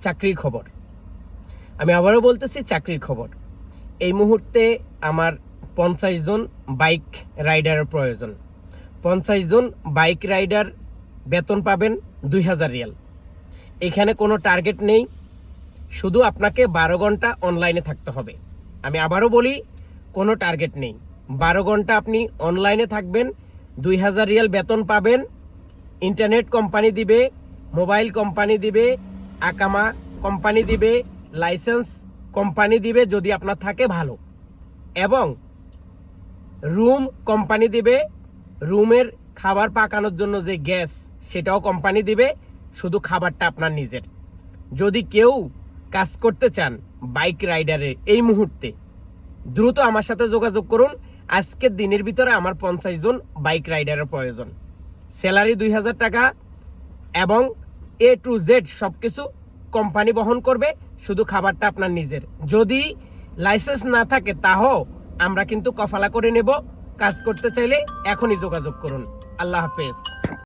চাকরির খবর। আমি আবারও বলতেছি চাকরির খবর। এই মুহূর্তে আমার পঞ্চাশ জন বাইক রাইডারের প্রয়োজন। পঞ্চাশ জন বাইক রাইডার বেতন পাবেন দুই হাজার রিয়াল। এখানে কোনো টার্গেট নেই। শুধু আপনাকে বারো ঘণ্টা অনলাইনে থাকতে হবে। আমি আবারও বলি, কোনো টার্গেট নেই। বারো ঘণ্টা আপনি অনলাইনে থাকবেন, দুই হাজার রিয়াল বেতন পাবেন, ইন্টারনেট কোম্পানি দিবে, মোবাইল কোম্পানি দিবে আকামা কোম্পানি দিবে, লাইসেন্স কোম্পানি দিবে যদি আপনার থাকে ভালো। এবং রুম কোম্পানি দিবে, রুমের খাবার পাকানোর জন্য যে গ্যাস, সেটাও কোম্পানি দিবে, শুধু খাবারটা আপনার নিজের। যদি কেউ কাজ করতে চান বাইক রাইডারের এই মুহূর্তে, দ্রুত আমার সাথে যোগাযোগ করুন। আজকের দিনের ভিতরে আমার পঞ্চাশ জন বাইক রাইডারের প্রয়োজন। স্যালারি দুই হাজার টাকা এবং এ টু জেড সব কিছু কোম্পানি বহন করবে, শুধু খাবারটা আপনার নিজের। যদি লাইসেন্স না থাকে তাও আমরা কিন্তু কফালা করে নেব। কাজ করতে চাইলে এখনই যোগাযোগ করুন। আল্লাহ হাফেজ।